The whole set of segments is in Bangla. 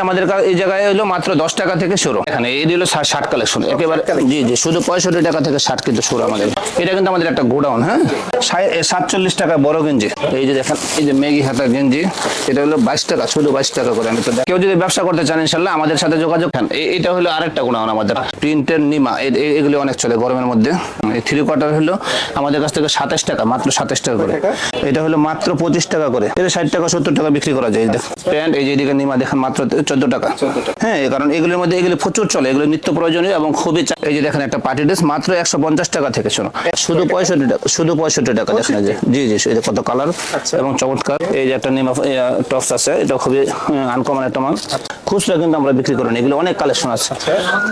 আমাদের এই জায়গায় হলো মাত্র দশ টাকা থেকে শুরু। এখানে এই হলো ষাট কালেকশন একেবারে জি জি শুধু পঁয়ষট্টি টাকা থেকে ষাট কিন্তু শুরু আমাদের। এটা কিন্তু আমাদের একটা গোডাউন হ্যাঁ? সাতচল্লিশ টাকা বড় গেঞ্জি। এই যে দেখেন এই যে ম্যাগি হাতা গেঞ্জি এটা হলো বাইশ টাকা শুধু বাইশ টাকা করে। আমি তো কেউ যদি ব্যবসা করতে চান ইনশাল্লাহ আমাদের সাথে যোগাযোগ খান এটা হলো আরেকটা গোডাউন আমাদের। প্রিন্টের নিমা এগুলি অনেক চলে গরমের মধ্যে। এই থ্রি কোয়ার্টার হলো আমাদের কাছ থেকে সাতাশ টাকা মাত্র সাতাশ টাকা করে। এটা হলো মাত্র পঁচিশ টাকা করে। এটা ষাট টাকা সত্তর টাকা বিক্রি করা যায় দেখ প্যান্ট এই যে এদিকে নিমা দেখেন মাত্র চোদ্দ টাকা। হ্যাঁ কারণ এগুলোর মধ্যে এগুলো প্রচুর চলে এগুলো নিত্য প্রয়োজনীয় এবং খুবই এই যে দেখেন একটা পার্টি ড্রেস মাত্র একশো পঞ্চাশ টাকা থেকে শোনো শুধু পঁয়ষট্টি টাকা শুধু পঁয়ষট্টি টাকা দেখেন যে। জি জি কত কালার এবং চমৎকার এই যে একটা নিমা টপস আছে এটা খুবই আনকমন একটা মাল। খুচরা কিন্তু আমরা বিক্রি করি এগুলো অনেক কালেকশন আছে।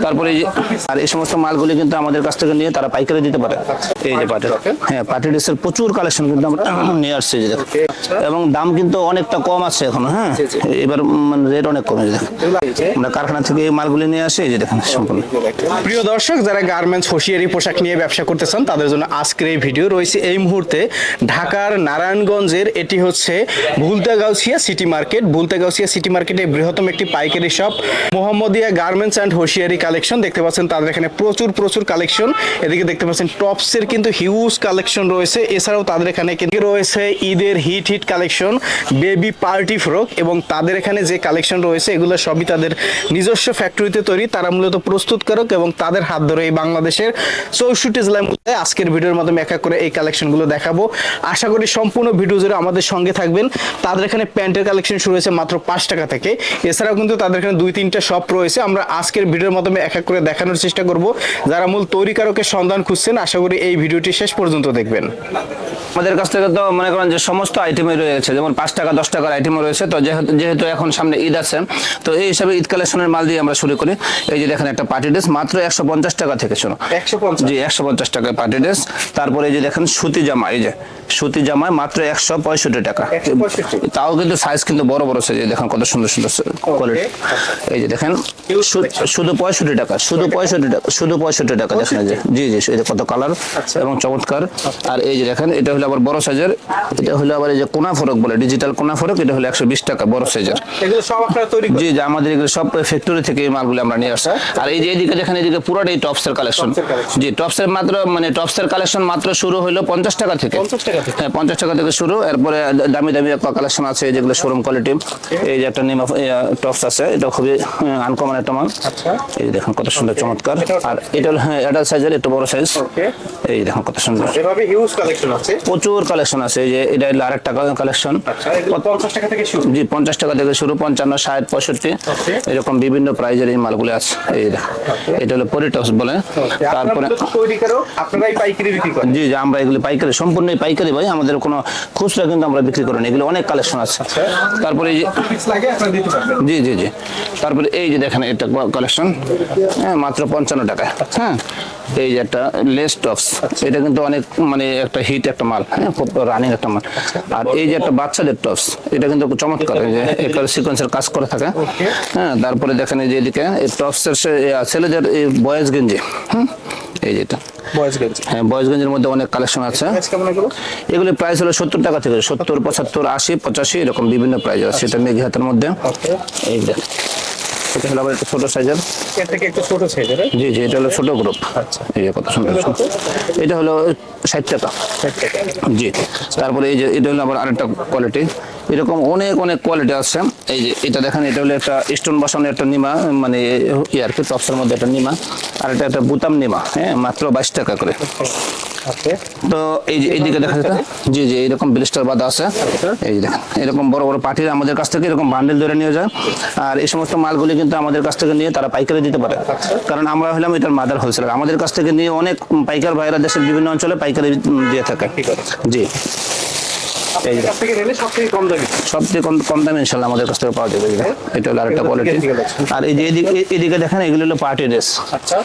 তারপরে এই যে আর এই সমস্ত মালগুলি কিন্তু আমাদের কাছ থেকে নিয়ে তারা পাইকারি দিতে পারে। এই যে পার্টি হ্যাঁ পার্টি ড্রেসের প্রচুর কালেকশন কিন্তু আমরা নিয়ে আসছি। এবং দাম কিন্তু অনেকটা কম আছে এখন হ্যাঁ। এবার মানে রেট অনেক কমে। আমরা কারখানা থেকে মালগুলি নিয়ে আসি যে দেখেন সম্পূর্ণ। প্রিয় দর্শক, যারা গার্মেন্টস হোশিয়ারি পোশাক নিয়ে ব্যবসা করতে চান তাদের জন্য আজকের এই ভিডিও রয়েছে। এই মুহূর্তে ঢাকার নারায়ণগঞ্জের, এটি হচ্ছে Bhultagausia city market. Bhultagausia city মার্কেটে বৃহত্তম একটি পাইকারি shop, Mohammadia garments and hosiery collection. দেখতে পাচ্ছেন তাদের এখানে প্রচুর প্রচুর কালেকশন। এদিকে দেখতে পাচ্ছেন টপসের কিন্তু হিউজ কালেকশন রয়েছে। এছাড়াও তাদের এখানে কিন্তু রয়েছে ঈদের hit hit collection, baby party frock এবং তাদের এখানে যে কালেকশন রয়েছে এগুলো সবই তাদের নিজস্ব ফ্যাক্টরিতে তৈরি। তারা মূলত প্রস্তুতকারক এবং তাদের হাত ধরে এই বাংলাদেশের চৌষট্টি জেলার মধ্যে আজকের ভিডিওর মাধ্যমে এক এক করে এই কালেকশনগুলো দেখাবো। আশা করি সম্পূর্ণ ভিডিও জুড়ে আমাদের সঙ্গে থাকবেন। তাদের এখানে প্যান্টের কালেকশন শুরু হয়েছে মাত্র পাঁচ টাকা থেকে। এছাড়াও কিন্তু তাদের এখানে দুই তিনটা শপ রয়েছে। আমরা আজকের ভিডিওর মাধ্যমে এক এক করে দেখানোর চেষ্টা করব। যারা মূল তৈরিকারকের সন্ধান খুঁজছেন, আশা করি এই ভিডিওটি শেষ পর্যন্ত দেখবেন। আমাদের কাছ থেকে তো মনে করেন যে সমস্ত আইটেমই রয়েছে। যেমন পাঁচ টাকা, দশ টাকার আইটেমও রয়েছে। তো যেহেতু যেহেতু এখন সামনে ঈদ আছে তো এই হিসাবে ঈদ কালেকশনের মাল দিয়ে আমরা শুরু করি। এই যে দেখেন একটা পার্টি ড্রেস মাত্র একশো পঞ্চাশ টাকা থেকে শোনো একশো পঞ্চাশ। জি একশো পঞ্চাশ টাকা পার্টি ড্রেস তারপরে এই যে দেখেন সুতি জামা এই যে। সুতি জামায় মাত্র একশো পঁয়ষট্টি টাকা। তাও কিন্তু সাইজ কিন্তু বড় বড় সাইজ দেখেন কত সুন্দর সুন্দর কোয়ালিটি এই যে দেখেন শুধু পঁয়ষট্টি টাকা শুধু পঁয়ষট্টি টাকা শুধু পঁয়ষট্টি টাকা দেখেন যে। জি জি এই যে কত কালার এবং চমৎকার। আর এই যে দেখেন এটা হলো আবার বড় সাইজের এটা হলো আবার এই যে কোনা ফরক বলে ডিজিটাল কোনা ফরক এটা হলো একশো বিশ টাকা বড় সাইজের জি যে আমাদের এগুলো সব ফ্যাক্টরি থেকে এই মালগুলো আমরা নিয়ে আসা আর এই যে এদিকে দেখেন এদিকে পুরোটাই টপসের কালেকশন জি টপসের মাত্র মানে টপসের কালেকশন মাত্র শুরু হলো পঞ্চাশ টাকা থেকে। 50 টাকা থেকে? হ্যাঁ পঞ্চাশ টাকা থেকে শুরু এরপরে দামি দামি কালেকশন আছে যেগুলো শোরুম কোয়ালিটি এই যে একটা নিমা টপস আছে এটা খুবই আনকমন একটা মাল। আচ্ছা। এই দেখেন কত সুন্দর চমৎকার। আর এটা হ্যাঁ এটা সাইজের একটু বড় সাইজ এই দেখেন কত সুন্দর। এভাবে হিউজ কালেকশন আছে? প্রচুর কালেকশন আছে এই যে এটা হলো আরেকটা কালেকশন আচ্ছা পঞ্চাশ টাকা থেকে শুরু? জি পঞ্চাশ টাকা থেকে শুরু পঞ্চান্ন ষাট পঁয়ষট্টি। এরকম বিভিন্ন প্রাইজের এই মালগুলো আছে এই এটা হলো পরিটক্স বলে। তারপরে জি আমরা এগুলো পাইকারি সম্পূর্ণই পাইকারি ভাই, আমাদের কোনো খুচরা কিন্তু আমরা বিক্রি করি এগুলো অনেক কালেকশন আছে। তারপরে জি জি জি। তারপরে এই যে দেখেন এটা কালেকশন হ্যাঁ মাত্র পঞ্চান্ন টাকা। হ্যাঁ এই যে একটা লেস টপস এটা কিন্তু অনেক মানে একটা হিট একটা মাল। হ্যাঁ খুব রানিং একটা মাল। আর এই যে একটা বাচ্চাদের টপস এটা কিন্তু চমৎকার। যে একটা সিকোয়েন্সের কাজ করে থাকে। হ্যাঁ তারপরে দেখেন এই যে এদিকে, এই টপসের ছেলেদের এই বয়েজ গেঞ্জি। হুম এই যেটা বয়েজ গেঞ্জি হ্যাঁ বয়েজগঞ্জের মধ্যে অনেক কালেকশন আছে। এগুলো? প্রাইস হলো সত্তর টাকা থেকে সত্তর পঁচাত্তর আশি পঁচাশি এরকম বিভিন্ন প্রাইস আছে। এটা মেঘি হাতের মধ্যে। এই দেখ এটা হলো আবার একটু ছোট সাইজের এর থেকে একটু ছোট সাইজের জি জি এটা হলো ছোট গ্রুপ আচ্ছা। এই যে কত সুন্দর। এগুলো কত? এটা হলো ষাট টাকা। জি। তারপরে এই যে এটা হলো আবার আরেকটা কোয়ালিটি এরকম অনেক অনেক কোয়ালিটি আছে। এই যে এটা দেখেন এটা হলো একটা স্টোন বসানো একটা নিমা মানে ইয়ার কি টপসের মধ্যে একটা নিমা আর এটা একটা বুতাম নিমা হ্যাঁ মাত্র বাইশ টাকা করে। তো এই যে এইদিকে দেখা যেত জি জি এরকম ব্লিস্টার বাঁধা আছে। এই যে দেখেন এরকম বড় বড় পার্টির আমাদের কাছ থেকে এরকম বান্ডেল ধরে নিয়ে যায়। আর এই সমস্ত মালগুলি কিন্তু আমাদের কাছ থেকে নিয়ে তারা পাইকারি দিতে পারে। কারণ আমরা হলাম এটার মাদার হোলসেলার আমাদের কাছ থেকে নিয়ে অনেক পাইকার ভাইরা দেশের বিভিন্ন অঞ্চলে পাইকারি দিয়ে থাকে। জি। এই থেকে নিলে কম দামি। কম কম দামে আমাদের কাছ থেকে পাওয়া যাবে এটা হলো আরেকটা কোয়ালিটি আর এই যে এদিকে দেখেন এগুলো হলো পার্টি ড্রেস আচ্ছা।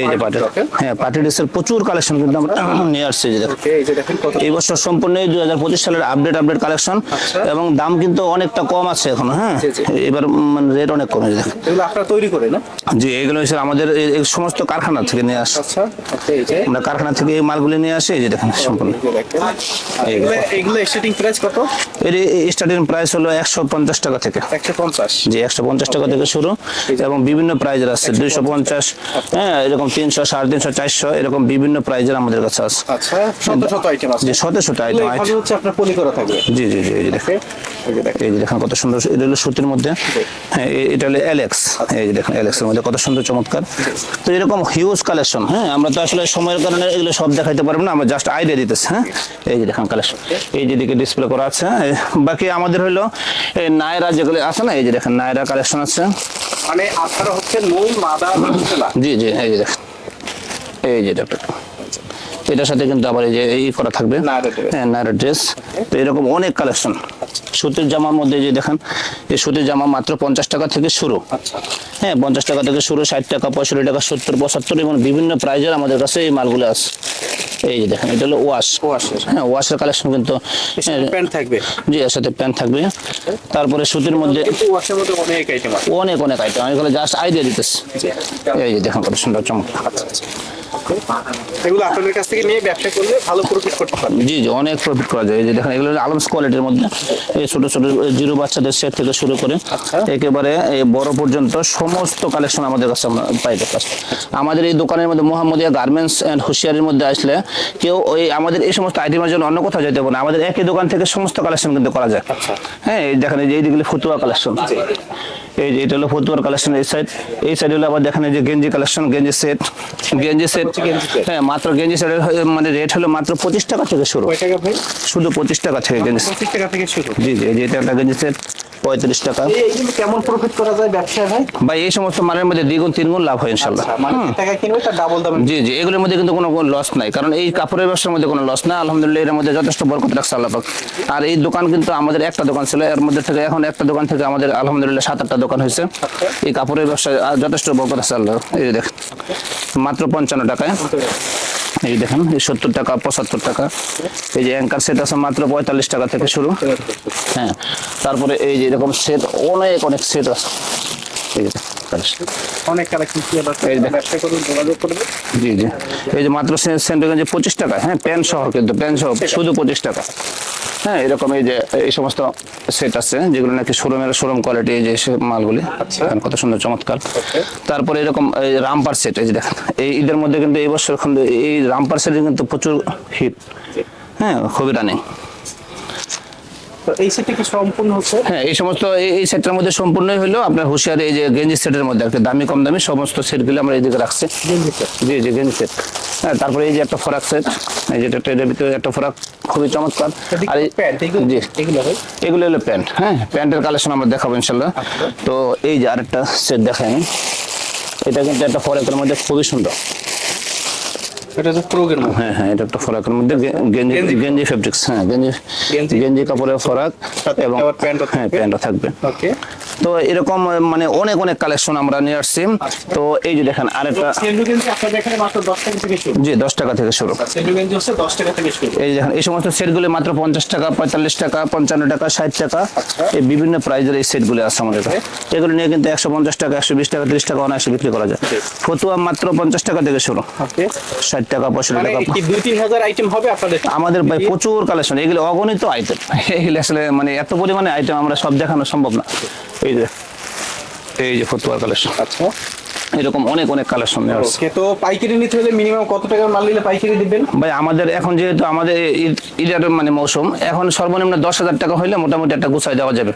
এই যে পার্টি হ্যাঁ পার্টি ড্রেসের প্রচুর কালেকশন কিন্তু আমরা নিয়ে আসছি যে দেখেন। এই বছর সম্পূর্ণ দুই হাজার পঁচিশ সালের আপডেট আপডেট কালেকশন এবং দাম কিন্তু অনেকটা কম আছে এখন হ্যাঁ। এবার মানে রেট অনেক কমে দেখেন। এগুলো আপনারা তৈরি করে না? জি এগুলো হচ্ছে আমাদের এই সমস্ত কারখানা থেকে নিয়ে আসে। আচ্ছা আমরা কারখানা থেকে এই মালগুলি নিয়ে আসি এই যে দেখেন সম্পূর্ণ। এই যে এগুলো এগুলো স্টার্টিং প্রাইস কত? এর স্টার্টিং প্রাইস হলো একশো পঞ্চাশ টাকা থেকে। জি একশো পঞ্চাশ টাকা থেকে শুরু এবং বিভিন্ন প্রাইজের আছে দুইশো পঞ্চাশ হ্যাঁ এরকম তিনশো সাড়ে তিনশো চারশো এরকম বিভিন্ন প্রাইজের আমাদের কাছে আছে। আচ্ছা শত শত আইটেম আছে। যে শত শত আইটেম আছে এখানে হচ্ছে আপনার পলি করা থাকবে। জি জি জি দেখেন। এই যে দেখেন। এই যে দেখেন কত সুন্দর এটা হলো সুতির মধ্যে। হ্যাঁ এটা হলো অ্যালেক্স এই যে দেখেন অ্যালেক্সের মধ্যে কত সুন্দর চমৎকার। তো এরকম হিউজ কালেকশন হ্যাঁ আমরা তো আসলে সময়ের কারণে এগুলো সব দেখাইতে পারব না আমরা জাস্ট আইডিয়া দিতেছি হ্যাঁ। এই যে দেখেন কালেকশন এই যে দিকে ডিসপ্লে করা আছে। বাকি আমাদের হলো এই নায়রা যেগুলো আছে না এই যে দেখেন নায়রা কালেকশন আছে। মানে আপনারা হচ্ছে মূল মাদা জি জি এই যে দেখেন। এই যে দেখেন এটার সাথে কিন্তু আবার এই যে এই করা থাকবে। হ্যাঁ নায়রা ড্রেস তো এরকম অনেক কালেকশন সুতির জামার মধ্যে যে দেখেন এই সুতির জামা মাত্র পঞ্চাশ টাকা থেকে শুরু। আচ্ছা। হ্যাঁ পঞ্চাশ টাকা থেকে শুরু ষাট টাকা পঁয়ষট্টি টাকা সত্তর পঁচাত্তর এবং বিভিন্ন প্রাইজের আমাদের কাছে এই মালগুলো আছে। এই যে দেখেন এটা হলো ওয়াশ ওয়াশের। হ্যাঁ ওয়াশের কালেকশন কিন্তু প্যান্ট থাকবে। জি এর সাথে প্যান্ট থাকবে। তারপরে সুতির মধ্যে ওয়াশের মধ্যে অনেক আইটেম অনেক অনেক আইটেম এগুলো জাস্ট আইডিয়া দিতেছে। এই যে দেখেন কত সুন্দর চমক। আচ্ছা আচ্ছা। এগুলো আপনাদের কাছ থেকে নিয়ে ব্যবসা করলে ভালো প্রফিট করতে পারবে। জি জি অনেক প্রফিট করা যায়। যে দেখেন এগুলো আলমস কোয়ালিটির মধ্যে এই ছোট ছোট জিরো বাচ্চাদের সেট থেকে শুরু করে আচ্ছা। একেবারে বড় পর্যন্ত সমস্ত কালেকশন আমাদের কাছে আমরা পাইতে পারি আমাদের এই দোকানের মধ্যে মোহাম্মদিয়া গার্মেন্টস অ্যান্ড হুশিয়ারির মধ্যে আসলে কেউ ওই আমাদের এই সমস্ত আইটেমের জন্য অন্য কোথাও যেতে হবে না। আমাদের একই দোকান থেকে সমস্ত কালেকশন কিন্তু করা যায়। আচ্ছা। হ্যাঁ এই দেখেন এই যে এইদিকে ফতুয়া কালেকশন এই যে এটা হলো ফতুয়ার কালেকশন এই সাইড এই সাইড হলো আবার দেখেন যে গেঞ্জি কালেকশন গেঞ্জি সেট গেঞ্জি সেট হ্যাঁ মাত্র গেঞ্জি সেটের মানে রেট হলো মাত্র পঁচিশ টাকা থেকে শুরু। শুধু পঁচিশ টাকা থেকে গেঞ্জি টাকা থেকে শুরু। জি জি এই যে এটা একটা গেঞ্জি সেট পঁয়ত্রিশ টাকা। কেমন প্রফিট করা যায় ব্যবসায় ভাই? ভাই এই সমস্ত মালের মধ্যে দ্বিগুণ তিনগুণ লাভ হয় ইনশাল্লাহ। আচ্ছা, মানে যে টাকা কিনবে তার ডাবল দামে। জি জি এগুলোর মধ্যে কিন্তু কোনো লস নাই। কারণ এই কাপড়ের ব্যবসার মধ্যে কোনো লস না আলহামদুলিল্লাহ এর মধ্যে যথেষ্ট বরকত রাখছে আল্লাহ পাক। আর এই দোকান কিন্তু আমাদের একটা দোকান ছিল। এর মধ্যে থেকে এখন একটা দোকান থেকে আমাদের আলহামদুলিল্লাহ সাত আটটা দোকান হয়েছে। এই কাপড়ের ব্যবসায় আহ, যথেষ্ট বরকত আছে আল্লাহ। এই দেখেন মাত্র পঞ্চান্ন টাকায়। এই দেখেন, এই সত্তর টাকা, পঁচাত্তর টাকা। এই যে অ্যাঙ্কার সেট আছে মাত্র পঁয়তাল্লিশ টাকা থেকে শুরু। হ্যাঁ তারপরে এই যে এরকম সেট অনেক অনেক সেট আছে। এই যে। অনেক কালেকশন ব্যবসা করুন যোগাযোগ করবে জি জি। এই যে মাত্র সেন্টারগঞ্জে পঁচিশ টাকা হ্যাঁ প্যান্ট সহ কিন্তু প্যান্ট সহ শুধু পঁচিশ টাকা। হ্যাঁ এরকম এই যে এই সমস্ত সেট আছে যেগুলো নাকি শোরুমের শোরুম কোয়ালিটি যে মালগুলি। দেখেন কত সুন্দর চমৎকার। তারপরে এরকম এই রামপার সেট এই যে দেখেন এই ঈদের মধ্যে কিন্তু এই বছর কিন্তু এই রামপার সেট কিন্তু প্রচুর হিট হ্যাঁ খুবই রানিং তো এই সেটটা কি সম্পূর্ণ হচ্ছে? হ্যাঁ এই সমস্ত এই- সেটটার মধ্যে সম্পূর্ণই হলো আপনার হুঁশিয়ার এই যে গেঞ্জি সেটের মধ্যে একটা দামি কম দামি সমস্ত সেটগুলো আমরা এইদিকে রাখছি। জি জি গেঞ্জি সেট। হ্যাঁ তারপরে এই যে একটা ফরাক সেট এই যে একটা ভিতরে একটা ফরাক খুবই চমৎকার। আর জি। এগুলো হলো প্যান্ট। হ্যাঁ প্যান্টের কালেকশন আমরা দেখাবো ইনশাল্লাহ। তো এই যে আরেকটা সেট দেখাই আমি। এটা কিন্তু একটা ফরাকের মধ্যে খুবই সুন্দর। এটা হচ্ছে প্রোগ্রাম হ্যাঁ হ্যাঁ এটা একটা ফরাকের মধ্যে গেঞ্জি গেঞ্জি। ফেব্রিক্স হ্যাঁ গেঞ্জি গেঞ্জি। কাপড়ের ফরাক এবং প্যান্টও হ্যাঁ। প্যান্টও থাকবে ওকে তো এরকম মানে অনেক অনেক কালেকশন আমরা নিয়ে আসছি। তো এই যে দেখেন আরেকটা জি দশ টাকা থেকে শুরু। সেন্ডু গেঞ্জি হচ্ছে দশ টাকা থেকে শুরু। এই যে দেখেন এই সমস্ত সেটগুলি মাত্র পঞ্চাশ টাকা পঁয়তাল্লিশ টাকা পঞ্চান্ন টাকা ষাট টাকা। আচ্ছা। এই বিভিন্ন প্রাইজের এই সেটগুলি আছে আমাদের কাছে। এগুলো নিয়ে কিন্তু একশো পঞ্চাশ টাকা একশো বিশ টাকা তিরিশ টাকা অনায়াসে বিক্রি করা যায়। ফতুয়া মাত্র পঞ্চাশ টাকা থেকে শুরু। ষাট টাকা পঁয়ষট্টি মানে টাকা। দুই তিন হাজার আইটেম হবে আপনাদের? আমাদের ভাই প্রচুর কালেকশন এগুলো অগণিত আইটেম এগুলো আসলে মানে এত পরিমাণে আইটেম আমরা সব দেখানো সম্ভব না। এই যে এই যে ফতুয়ার কালেকশন। আচ্ছা। এরকম অনেক অনেক কালেকশন আছে। তো পাইকারি নিতে হলে মিনিমাম কত টাকার মাল নিলে পাইকারি দিবেন? ভাই আমাদের এখন যেহেতু আমাদের ঈদের মানে মৌসুম এখন সর্বনিম্ন দশ হাজার টাকা হইলে মোটামুটি একটা গুছাই দেওয়া যাবে।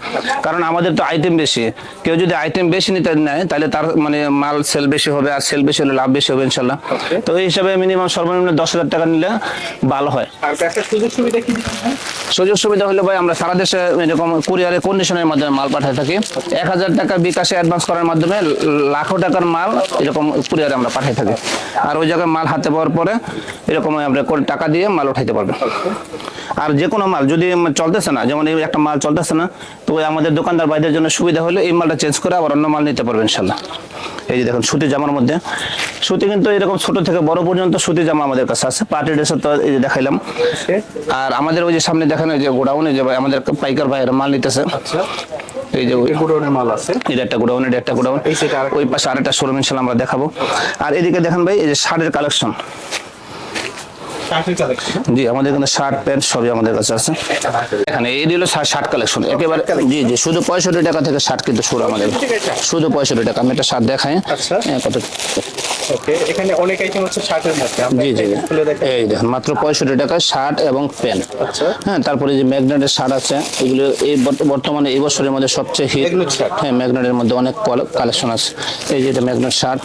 কারণ আমাদের তো আইটেম বেশি। কেউ যদি আইটেম বেশি নিতে নেয় তাহলে তার মানে মাল সেল বেশি হবে আর সেল বেশি হলে লাভ বেশি হবে ইনশাল্লাহ। তো এই হিসাবে মিনিমাম সর্বনিম্ন দশ হাজার টাকা নিলে ভালো হয়। আর সুযোগ সুবিধা কি সুযোগ সুবিধা হলে ভাই আমরা সারা দেশে এরকম কুরিয়ারে কন্ডিশনের মাধ্যমে মাল পাঠাই থাকি। এক হাজার টাকা বিকাশে অ্যাডভান্স করার মাধ্যমে লাখো টাকার মাল এরকম কুরিয়ারে আমরা পাঠাই থাকি। আর ওই জায়গায় মাল হাতে পাওয়ার পরে এরকম আমরা টাকা দিয়ে মাল উঠাইতে পারবে। আর যে কোনো মাল, যদি চলতেছে না, যেমন একটা মাল চলতেছে না, তো ওই আমাদের দোকানদার বাইদের জন্য সুবিধা হলে এই মালটা চেঞ্জ করে আবার অন্য মাল নিতে পারবে ইনশাল্লাহ। এই যে দেখুন, সুতি জামার মধ্যে। সুতি কিন্তু এরকম ছোট থেকে বড় পর্যন্ত সুতি জামা আমাদের কাছে আছে। পার্টি ড্রেসের তো এই যে দেখাইলাম। আর আমাদের ওই যে সামনে দেখানো যে গোডাউনে যে আমাদের পাইকার ভাইয়েরা মাল নিতেছে। আচ্ছা। এই যে গোডাউনের মাল আছে। এটা একটা গোডাউন এটা একটা গোডাউন। ওই পাশে আরেকটা শোরুম ইনশাল্লাহ আমরা দেখাবো। আর এদিকে দেখেন ভাই এই যে শাড়ির কালেকশন জি আমাদের এখানে শার্ট প্যান্ট সবই আমাদের কাছে আছে। এখানে এই হলো শার্ট কালেকশন একেবারে জি জি শুধু পঁয়ষট্টি টাকা থেকে শার্ট কিন্তু শুরু আমাদের। শুধু পঁয়ষট্টি টাকা। আমি একটা শার্ট দেখাই। আচ্ছা। হ্যাঁ, কত ওকে এখানে অনেক আইটেম হচ্ছে শার্টের মধ্যে। জি জি এটা খুলে দেখেন এই দেখেন মাত্র পঁয়ষট্টি টাকায় শার্ট এবং প্যান্ট আচ্ছা। হ্যাঁ তারপরে যে ম্যাগনেটের শার্ট আছে এগুলো এই বর্তমানে এই বছরের মধ্যে সবচেয়ে হিট হ্যাঁ ম্যাগনেটের মধ্যে অনেক কালেকশন আছে। এই যে এটা ম্যাগনেট শার্ট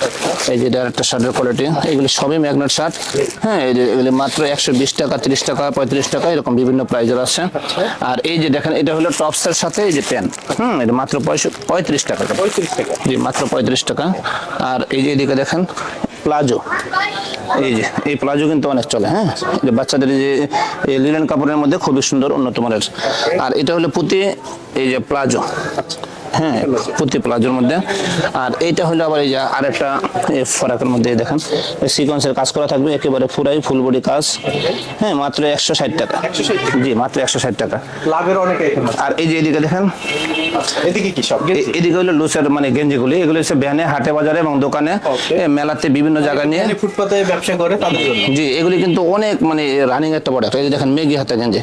এই যে এটা একটা শার্টের কোয়ালিটি এগুলো সবই ম্যাগনেট শার্ট হ্যাঁ এই যে মাত্র একশো বিশ টাকা তিরিশ টাকা পঁয়ত্রিশ টাকা এরকম বিভিন্ন প্রাইজের আছে। আর এই যে দেখেন এটা হলো টপসের সাথে এই যে প্যান্ট হুম এটা মাত্র পঁয়ত্রিশ টাকা। পঁয়ত্রিশ টাকা। জি মাত্র পঁয়ত্রিশ টাকা। আর এই যে এদিকে দেখেন প্লাজো এই যে এই প্লাজো কিন্তু অনেক চলে হ্যাঁ? যে বাচ্চাদের যে এই লিলেন কাপড়ের মধ্যে খুবই সুন্দর উন্নত মানের। আর এটা হলো পুঁতি এই যে প্লাজো হ্যাঁ পুঁতি প্লাজোর মধ্যে। আর এইটা হলো আবার এই যে আরেকটা এই ফরাকের মধ্যে দেখেন সিকোয়েন্সের কাজ করা থাকবে একেবারে পুরাই ফুল বডি কাজ। হ্যাঁ মাত্র একশো ষাট টাকা। জি মাত্র একশো ষাট টাকা। লাভের অনেক আর এই যে এদিকে দেখেন এদিকে কি সব? এদিকে হলো লুসের মানে গেঞ্জিগুলি এগুলো হচ্ছে ভ্যানে হাটে বাজারে এবং দোকানে মেলাতে বিভিন্ন জায়গায় নিয়ে। এখানে ফুটপাতে ব্যবসা করে তাদের জন্য। জি এগুলি কিন্তু অনেক মানে রানিং একটা। প্রোডাক্ট এই যে দেখেন মেঘি হাতা গেঞ্জি।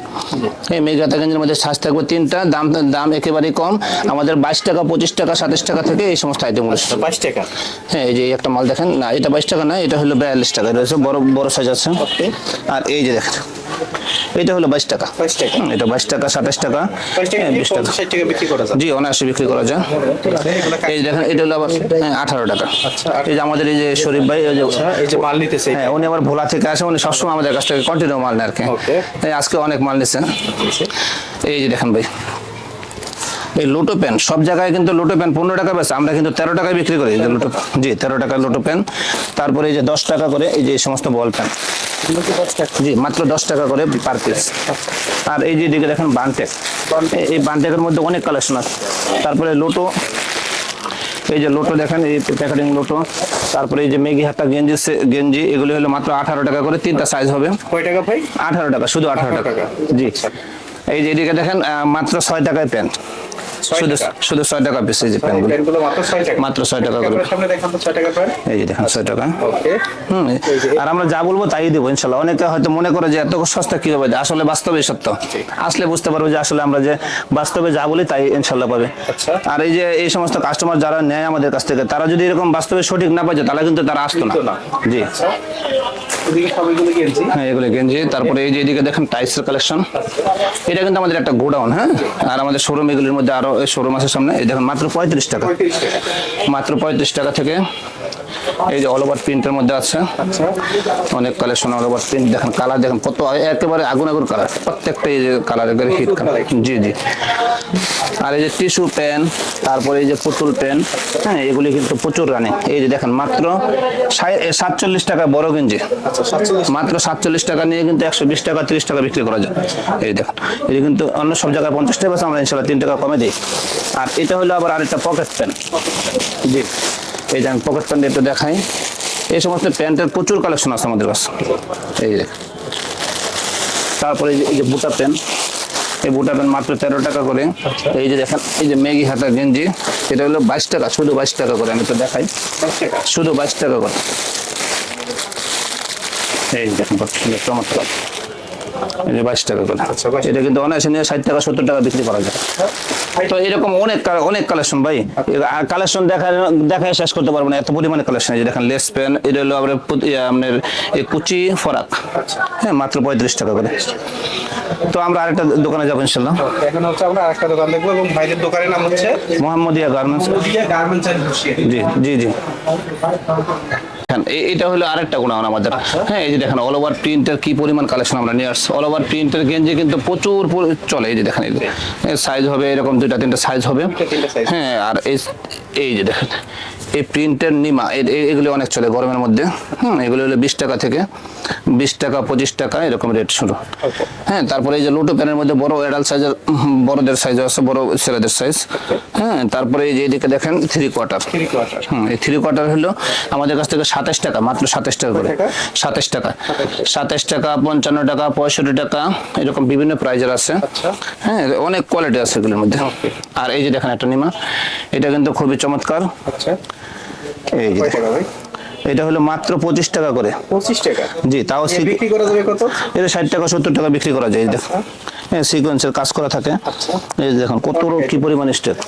এই মেঘি হাতা গেঞ্জির মধ্যে সাইজ থাকবে তিনটা দাম দাম একেবারেই কম। আমাদের বাইশ টাকা পঁচিশ টাকা সাতাশ টাকা থেকে এই সমস্ত আইটেমগুলো শুরু। বাইশ টাকা? হ্যাঁ এই যে এই একটা মাল দেখেন। না এটা বাইশ টাকা না এটা হলো বিয়াল্লিশ টাকা। এটা হচ্ছে বড় বড় সাইজ আছে। আর এই যে দেখেন এটা হলো বাইশ টাকা। 22 টাকা। এটা বাইশ টাকা সাতাশ টাকা। বাইশ হ্যাঁ, বিশ টাকা। বিক্রি করা যায়। জি অনায়াসে বিক্রি করা যায়। এই দেখেন এটা হলো আবার আঠারো টাকা। আচ্ছা, এই যে আমাদের এই যে শরীফ ভাই ওই যে আচ্ছা, এই যে মাল নিতেছে হ্যাঁ উনি আবার ভোলা থেকে আসে উনি সবসময় আমাদের কাছ থেকে কন্টিনিউ মাল নেয় আর কি. এই আজকে অনেক মাল নিচ্ছে এই যে দেখেন ভাই এই লোটো পেন সব জায়গায় কিন্তু লোটো পেন পনেরো টাকা বেছে আমরা কিন্তু তেরো টাকায় বিক্রি করি। এই যে লোটো জি তেরো টাকা লোটো পেন। তারপরে এই যে দশ টাকা করে এই যে সমস্ত বল টাকা জি মাত্র দশ টাকা করে পার পিস আর এই যে দিকে দেখেন বানটেক। এই- বানটেকের মধ্যে অনেক কালেকশন আছে। তারপরে লোটো এই যে লোটো দেখেন এই প্যাকেটিং লোটো। তারপরে এই যে মেগি হাতা গেঞ্জি গেঞ্জি এগুলো হলো মাত্র আঠারো টাকা করে তিনটা সাইজ হবে। কয় টাকা ভাই? আঠারো টাকা শুধু আঠারো টাকা। জি। এই যে এদিকে দেখেন মাত্র ছয় টাকায় প্যান্ট শুধু শুধু ছয় টাকা পিস এই যে প্যান্টগুলো মাত্র ছয় টাকা। করে। এই যে দেখেন ছয় টাকা। হুম আর আমরা যা বলব তাই দেবো ইনশাল্লাহ। অনেকে হয়তো মনে করে যে এত সস্তা কি হবে? আসলে বাস্তবে সত্য। আসলে বুঝতে পারব যে আসলে আমরা যে বাস্তবে যা বলি তাই ইনশাল্লাহ পাবে। আচ্ছা। আর এই যে এই সমস্ত কাস্টমার যারা নেয় আমাদের কাছ থেকে তারা যদি এরকম বাস্তবে সঠিক না পাচ্ছে তাহলে কিন্তু তারা আসতো না। জি। আচ্ছা। হ্যাঁ এগুলো গেঞ্জি। তারপরে এই যে এদিকে দেখেন টাইসের কালেকশন এটা কিন্তু আমাদের একটা গোডাউন হ্যাঁ? আর আমাদের শোরুম এগুলির মধ্যে আরও শোরুম আছে সামনে। এই দেখেন মাত্র পঁয়ত্রিশ টাকা। মাত্র পঁয়ত্রিশ টাকা থেকে এই যে অল ওভার প্রিন্টের মধ্যে আছে। আচ্ছা। অনেক কালেকশন অল ওভার প্রিন্ট দেখেন কালার দেখেন কত একেবারে আগুন আগুন কালার প্রত্যেকটা এই যে কালার একেবারে হিট কালার জি জি। আর এই যে টিস্যু পেন তারপরে এই যে পুতুল পেন হ্যাঁ এগুলি কিন্তু প্রচুর রানে। এই যে দেখেন মাত্র সাতচল্লিশ টাকা বড় গেঞ্জি। আচ্ছা মাত্র সাতচল্লিশ টাকা নিয়ে কিন্তু একশো বিশ টাকা তিরিশ টাকা বিক্রি করা যায়। এই দেখেন এটা কিন্তু অন্য সব জায়গায় পঞ্চাশ টাকা আছে আমরা ইনশাল্লাহ তিন টাকা কমে দিই। আর এটা হলো আবার আরেকটা পকেট পেন জি। এই যে পকেট প্যান্ট একটু দেখাই। এই সমস্ত প্যান্টের প্রচুর কালেকশন আছে আমাদের কাছে। এই যে। তারপরে এই যে- বুটা পেন এই বুটা পেন মাত্র তেরো টাকা করে। এই যে দেখেন এই যে ম্যাগি হাতা গেঞ্জি এটা হলো বাইশ টাকা শুধু বাইশ টাকা করে আমি তো দেখাই। শুধু বাইশ টাকা করে। এই দেখুন চমৎকার বাইশ টাকা করে। আচ্ছা, 22 এটা কিন্তু অনায়াসে নিয়ে ষাট টাকা সত্তর টাকা বিক্রি করা যায়। তো এরকম অনেক অনেক কালেকশন ভাই। কালেকশন দেখা দেখায় শেষ করতে পারব না এত পরিমাণে কালেকশন এই দেখেন লেস পেন এটা হলো আপনার ইয়ে, আপনার কুচি ফরাক। হ্যাঁ মাত্র পঁয়ত্রিশ টাকা করে। তো আমরা আরেকটা দোকানে যাব ইনশাল্লাহ। এখন হচ্ছে আমরা আরেকটা দোকান দেখব এবং ভাইদের দোকানের নাম হচ্ছে মোহাম্মদিয়া গার্মেন্টস জি জি জি। দেখেন, এটা হলো আরেকটা গুণাগুণ আমাদের হ্যাঁ এই যে দেখেন অল ওভার প্রিন্টের কি পরিমাণ কালেকশন আমরা নিয়ে আসছি। অল ওভার প্রিন্টের গেঞ্জি কিন্তু প্রচুর পরি- চলে এই যে দেখেন সাইজ হবে এরকম দুইটা তিনটা সাইজ হবে। হ্যাঁ আর এই এই যে দেখেন এই প্রিন্টের নিমা এগুলো অনেক চলে গরমের মধ্যে। হুম এগুলি হলো বিশ টাকা থেকে বিশ টাকা পঁচিশ টাকা এরকম রেট শুরু। হ্যাঁ তারপরে এই যে লুটো প্যানের মধ্যে বড় অ্যাডাল্ট সাইজের বড়দের সাইজ আছে বড় ছেলেদের সাইজ হ্যাঁ তারপরে এই যে এদিকে দেখেন থ্রি কোয়ার্টার হুম এই থ্রি কোয়ার্টার হলো আমাদের কাছ থেকে সাতাশ টাকা মাত্র সাতাশ টাকা করে। সাতাশ টাকা? সাতাশ টাকা। পঞ্চান্ন টাকা পঁয়ষট্টি টাকা এরকম বিভিন্ন প্রাইজের আছে। আচ্ছা। হ্যাঁ অনেক কোয়ালিটি আছে এগুলোর মধ্যে। আর এই যে দেখেন একটা নিমা এটা কিন্তু খুবই চমৎকার। আচ্ছা। এই এটা হলো মাত্র পঁচিশ টাকা করে। পঁচিশ টাকা? জি তাও বিক্রি করা যাবে কত? এটা ষাট টাকা সত্তর টাকা বিক্রি করা যায় এই হ্যাঁ সিকোয়েন্সের কাজ করা থাকে। এই যে দেখুন কত কি পরিমাণ স্টেপ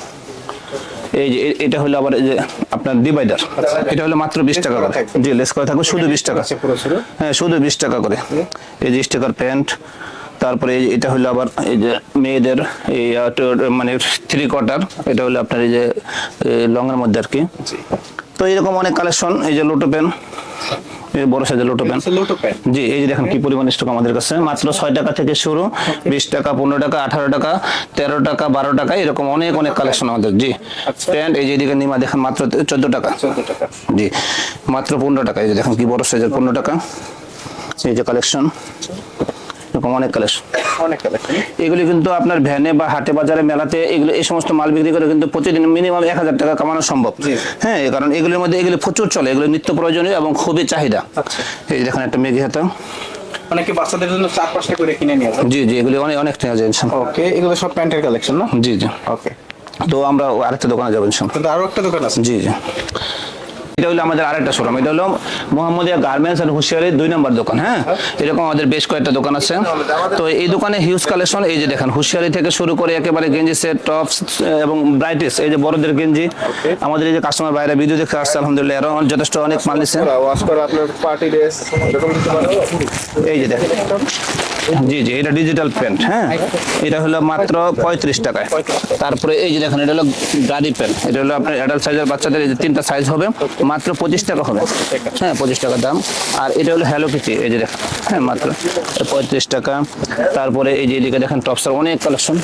এই যে এটা হলো আবার এই যে আপনার ডিভাইডার এটা হলো মাত্র বিশ টাকা করে। জি লেস করা থাকবে শুধু বিশ টাকা। আচ্ছা হ্যাঁ শুধু বিশ টাকা করে। এই যে স্টিকার প্যান্ট তারপরে এটা হলো আবার এই যে মেয়েদের এই মানে থ্রি কোয়ার্টার এটা হলো আপনার এই যে লংয়ের মধ্যে আর কি। তো এরকম অনেক কালেকশন এই যে লোটো পেন এই বড় সাইজের লোটো প্যান্ট জি এই যে দেখেন কি পরিমাণ স্টক আমাদের কাছে। মাত্র ছয় টাকা থেকে শুরু বিশ টাকা পনেরো টাকা আঠারো টাকা তেরো টাকা বারো টাকা এরকম অনেক অনেক কালেকশন আমাদের। জি। প্যান্ট এই যে এদিকে নিমা দেখেন মাত্র চোদ্দ টাকা। জি মাত্র পনেরো টাকা এই যে দেখেন কি বড় সাইজের পনেরো টাকা। এই যে কালেকশন এরকম অনেক কালেকশন অনেক কালেকশন এগুলি কিন্তু আপনার ভ্যানে বা হাটে বাজারে মেলাতে এগুলো এই সমস্ত মাল বিক্রি করে কিন্তু প্রতিদিন মিনিমাম এক হাজার টাকা কামানো সম্ভব। হ্যাঁ কারণ এগুলির মধ্যে এগুলি প্রচুর চলে এগুলো নিত্য প্রয়োজনীয় এবং খুবই চাহিদা। আচ্ছা। এই দেখেন একটা মেঘি হাতা। অনেকে বাচ্চাদের জন্য চার পাঁচটা করে কিনে নিয়ে জি জি এগুলি অনেক অনেক নেওয়া যায় ওকে এগুলো সব প্যান্টের কালেকশন না? জি জি। ওকে। তো আমরা আরেকটা দোকানে যাব ইনশাল্লাহ। আরও একটা দোকান আছে? জি জি। এটা হলো আমাদের আরেকটা শোরুম এটা হলো মোহাম্মদিয়া গার্মেন্টস অ্যান্ড হুশিয়ারির দুই নম্বর দোকান হ্যাঁ? এরকম আমাদের বেশ কয়েকটা দোকান আছে। তো এই দোকানে হিউজ কালেকশন এই যে দেখেন হুশিয়ারি থেকে শুরু করে একেবারে গেঞ্জি সেট টপস এবং ব্রাইটিস এই যে বড়দের গেঞ্জি। আমাদের এই যে কাস্টমার বাইরে ভিডিও দেখে আসছে আলহামদুলিল্লাহ এরও যথেষ্ট অনেক মাল এরকম বানাবো এই যে দেখেন। জি জি এটা ডিজিটাল প্যান্ট হ্যাঁ? এটা হলো মাত্র পঁয়ত্রিশ টাকায়। তারপরে এই যে দেখেন এটা হলো গাড়ি প্যান্ট এটা হলো আপনার অ্যাডাল্ট সাইজের বাচ্চাদের এই যে তিনটা সাইজ হবে মাত্র পঁচিশ টাকা হবে। হ্যাঁ পঁচিশ টাকা দাম। আর এটা হলো হ্যালো কিটি এই যে দেখেন হ্যাঁ মাত্র পঁয়ত্রিশ টাকা। তারপরে এই যে এদিকে দেখেন টপসের অনেক কালেকশন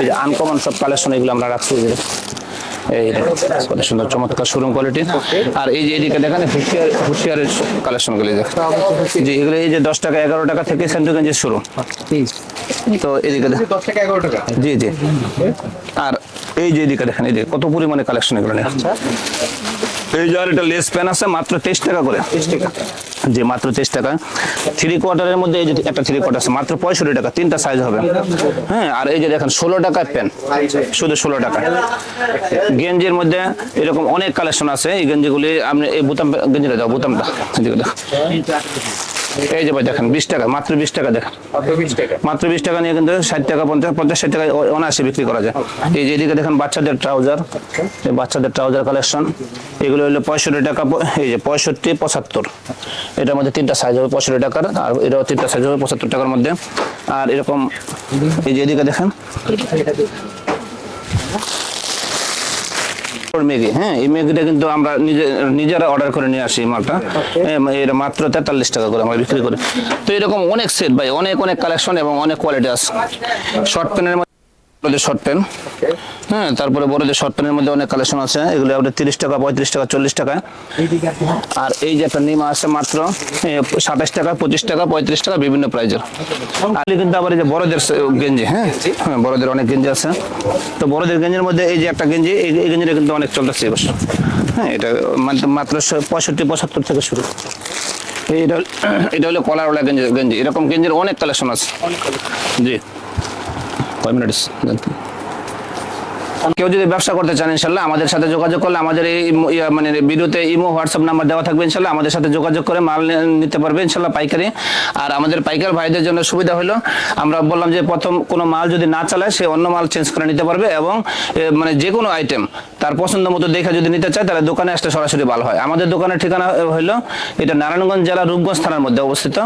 এই যে আনকমন সব কালেকশন এগুলো আমরা রাখছি এই যে। এই কত সুন্দর চমৎকার শোরুম কোয়ালিটি আর এই যে এদিকে দেখেন হুশিয়ার হুশিয়ারের কালেকশন গুলি দেখেন। জি এগুলো এই যে দশ টাকা এগারো টাকা থেকে সেন্টুগঞ্জের শোরুম তো এদিকে দশ টাকা এগারো টাকা? জি জি। আর এই যে এদিকে দেখেন যে কত পরিমাণে কালেকশন এগুলো নিয়ে। এই যে আর এটা লেস প্যান আছে মাত্র তেইশ টাকা করে। জি মাত্র তেইশ টাকা। থ্রি কোয়ার্টারের মধ্যে এই যে একটা থ্রি কোয়ার্টার আছে মাত্র পঁয়ষট্টি টাকা তিনটা সাইজ হবে। হ্যাঁ আর এই যে দেখেন ষোলো টাকায় প্যান শুধু ষোলো টাকা। গেঞ্জির মধ্যে এরকম অনেক কালেকশন আছে। এই গেঞ্জিগুলি আপনি এই বুতাম গেঞ্জিটা দাও বুতামটা। এই যে ভাই দেখেন বিশ টাকা মাত্র বিশ টাকা দেখেন। মাত্র বিশ টাকা। নিয়ে কিন্তু ষাট টাকা পঞ্চাশ পঞ্চাশ ষাট টাকা অনায়াসে বিক্রি করা যায়। এই যে এদিকে দেখেন বাচ্চাদের ট্রাউজার এই বাচ্চাদের ট্রাউজার কালেকশন। এগুলো হলো পঁয়ষট্টি টাকা এই যে পঁয়ষট্টি পঁচাত্তর। এটার মধ্যে তিনটা সাইজ হবে পঁয়ষট্টি টাকার আর এটাও তিনটা সাইজ হবে পঁচাত্তর টাকার মধ্যে। আর এরকম এই যে এদিকে দেখেন। মেগি হ্যাঁ? এই মেগিটা কিন্তু আমরা নিজে নিজেরা অর্ডার করে নিয়ে আসি মালটা। এটা মাত্র তেতাল্লিশ টাকা করে আমরা বিক্রি করি। তো এরকম অনেক সেট ভাই অনেক অনেক কালেকশন এবং অনেক কোয়ালিটি আছে। শর্ট প্যান্টের মধ্যে শর্ট প্যান্ট হ্যাঁ তারপরে বড়দের শর্ট প্যান্টের মধ্যে অনেক কালেকশন আছে। এগুলো আপনার তিরিশ টাকা পঁয়ত্রিশ টাকা চল্লিশ টাকা। আর এই যে একটা নিমা আছে মাত্র সাতাশ টাকা পঁচিশ টাকা পঁয়ত্রিশ টাকা বিভিন্ন প্রাইজের আর কিন্তু আবার এই যে বড়দের গেঞ্জি হ্যাঁ? হ্যাঁ বড়দের অনেক গেঞ্জি আছে। তো বড়দের গেঞ্জির মধ্যে এই যে একটা গেঞ্জি এই গেঞ্জিটা কিন্তু অনেক চলতেছে এই বছর। হ্যাঁ এটা মাত্র- মাত্র পঁয়ষট্টি পঁচাত্তর থেকে শুরু। এটা হল- এটা হলো কলারওয়ালা গেঞ্জি গেঞ্জি। এরকম গেঞ্জির অনেক কালেকশন আছে। জি। কয় মিনিট কেউ যদি ব্যবসা করতে চান, ইনশাল্লাহ আমাদের সাথে যোগাযোগ করলে আমাদের এই মানে ভিডিওতে ইমো, হোয়াটসঅ্যাপ নাম্বার দেওয়া থাকবে, ইনশাল্লাহ আমাদের সাথে যোগাযোগ করে মাল নিতে পারবে, ইনশাল্লাহ পাইকারি। আর আমাদের পাইকার ভাইদের জন্য সুবিধা হলো, আমরা বললাম যে প্রথম কোনো মাল যদি না চালায়, সে অন্য মাল চেঞ্জ করে নিতে পারবে এবং মানে যে কোনো আইটেম তার পছন্দ মতো দেখে যদি নিতে চায়, তাহলে দোকানে আসলে সরাসরি ভালো হয়। আমাদের দোকানের ঠিকানা হলো, এটা নারায়ণগঞ্জ জেলার রূপগঞ্জ থানার মধ্যে অবস্থিত,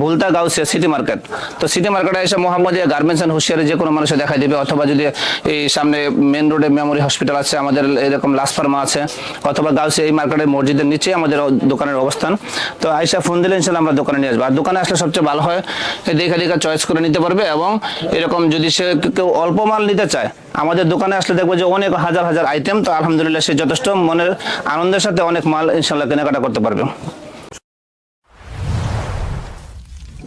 ভুলতা গাউসিয়া সিটি মার্কেট তো সিটি মার্কেটে এসে মোহাম্মদিয়া গার্মেন্টস অ্যান্ড হুশিয়ারি যে কোনো মানুষে দেখাই দিবে, অথবা যদি এই সামনে মেন রোডে মেমোরি হসপিটাল আছে, আমাদের এরকম লাস ফার্মা আছে, অথবা গাউসিয়া এই মার্কেটের মসজিদের নিচে আমাদের দোকানের অবস্থান। তো আইসা ফোন দিলে ইনশাল্লাহ আমরা দোকানে নিয়ে আসব। আর দোকানে আসলে সবচেয়ে ভালো হয় দেখা দেখা চয়েস করে নিতে পারবে এবং এরকম যদি সে কেউ অল্প মাল নিতে চায়, আমাদের দোকানে আসলে দেখব যে অনেক হাজার হাজার আইটেম তো আলহামদুলিল্লাহ সে যথেষ্ট মনের আনন্দের সাথে অনেক মাল ইনশাল্লাহ কেনাকাটা করতে পারবে।